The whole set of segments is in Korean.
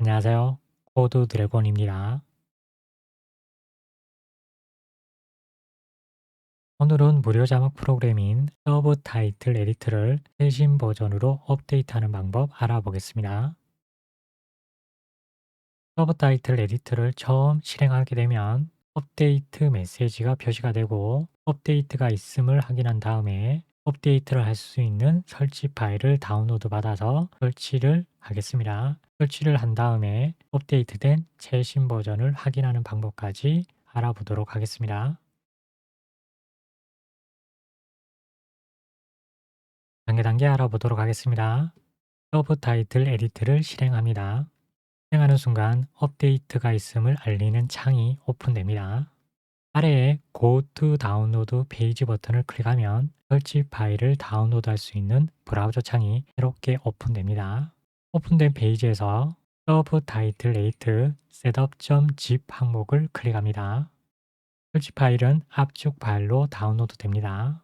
안녕하세요. 코드 드래곤입니다. 오늘은 무료 자막 프로그램인 서브 타이틀 에디트를 최신 버전으로 업데이트하는 방법 알아보겠습니다. 서브 타이틀 에디트를 처음 실행하게 되면 업데이트 메시지가 표시가 되고 업데이트가 있음을 확인한 다음에 업데이트를 할 수 있는 설치 파일을 다운로드 받아서 설치를 하겠습니다. 설치를 한 다음에 업데이트된 최신 버전을 확인하는 방법까지 알아보도록 하겠습니다. 단계 단계 알아보도록 하겠습니다. 서브 타이틀 에디트를 실행합니다. 실행하는 순간 업데이트가 있음을 알리는 창이 오픈됩니다. 아래에 Go to Download 페이지 버튼을 클릭하면 설치 파일을 다운로드할 수 있는 브라우저 창이 새롭게 오픈됩니다. 오픈된 페이지에서 서브 타이틀 레이트 셋업.zip 항목을 클릭합니다. 설치 파일은 압축 파일로 다운로드 됩니다.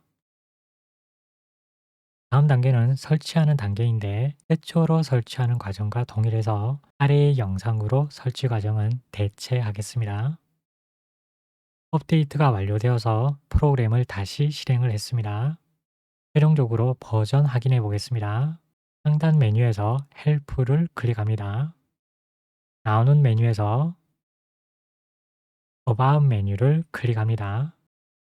다음 단계는 설치하는 단계인데 최초로 설치하는 과정과 동일해서 아래의 영상으로 설치 과정은 대체하겠습니다. 업데이트가 완료되어서 프로그램을 다시 실행을 했습니다. 최종적으로 버전 확인해 보겠습니다. 상단 메뉴에서 헬프를 클릭합니다. 나오는 메뉴에서 어바웃 메뉴를 클릭합니다.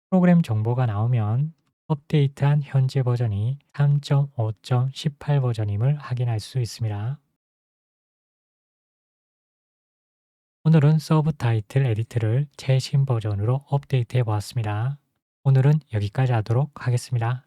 프로그램 정보가 나오면 업데이트한 현재 버전이 3.5.18 버전임을 확인할 수 있습니다. 오늘은 서브 타이틀 에디트를 최신 버전으로 업데이트해 보았습니다. 오늘은 여기까지 하도록 하겠습니다.